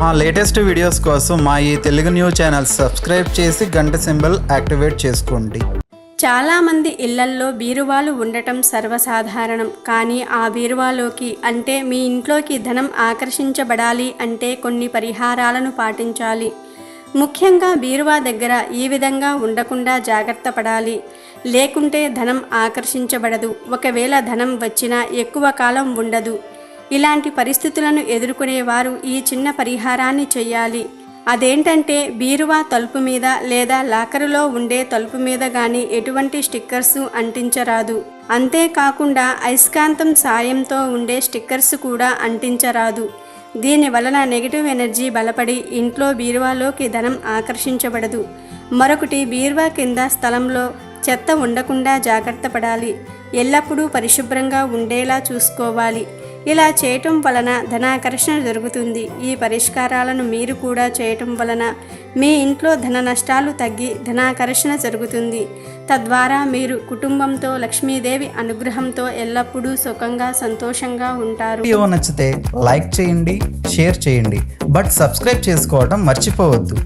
మా latest videos కోసం మా ఈ తెలుగు న్యూస్ ఛానల్ సబ్స్క్రైబ్ చేసి గంట సింబల్ యాక్టివేట్ చేసుకోండి. చాలామంది ఇళ్ళల్లో బీరువాలు ఉండటం సర్వసాధారణం. కానీ ఆ బీరువాలోకి అంటే మీ ఇంట్లోకి ధనం ఆకర్షించబడాలి అంటే కొన్ని పరిహారాలను పాటించాలి. ముఖ్యంగా బీరువా దగ్గర ఈ విధంగా ఉండకుండా జాగ్రత్త పడాలి. లేకుంటే ధనం ఆకర్షించబడదు. ఒకవేళ ధనం వచ్చినా ఎక్కువ కాలం ఉండదు. ఇలాంటి పరిస్థితులను ఎదుర్కొనేవారు ఈ చిన్న పరిహారాన్ని చేయాలి అదేంటంటే బీరువా తలుపు మీద లేదా లాకరులో ఉండే తలుపు మీద కానీ ఎటువంటి స్టిక్కర్స్ అంటించరాదు. అంతేకాకుండా అయస్కాంతం సాయంతో ఉండే స్టిక్కర్స్ కూడా అంటించరాదు. దీని వలన నెగిటివ్ ఎనర్జీ బలపడి ఇంట్లో బీరువాలోకి ధనం ఆకర్షించబడదు. మరొకటి బీరువా కింద స్థలంలో చెత్త ఉండకుండా జాగ్రత్త పడాలి. ఎల్లప్పుడూ పరిశుభ్రంగా ఉండేలా చూసుకోవాలి. ఇలా చేయటం వలన ధనాకర్షణ జరుగుతుంది. ఈ పరిష్కారాలను మీరు కూడా చేయటం వలన మీ ఇంట్లో ధన నష్టాలు తగ్గి ధనాకర్షణ జరుగుతుంది. తద్వారా మీరు కుటుంబంతో లక్ష్మీదేవి అనుగ్రహంతో ఎల్లప్పుడూ సుఖంగా సంతోషంగా ఉంటారు. వీడియో నచ్చితే లైక్ చేయండి షేర్ చేయండి. బట్ సబ్స్క్రైబ్ చేసుకోవడం మర్చిపోవద్దు.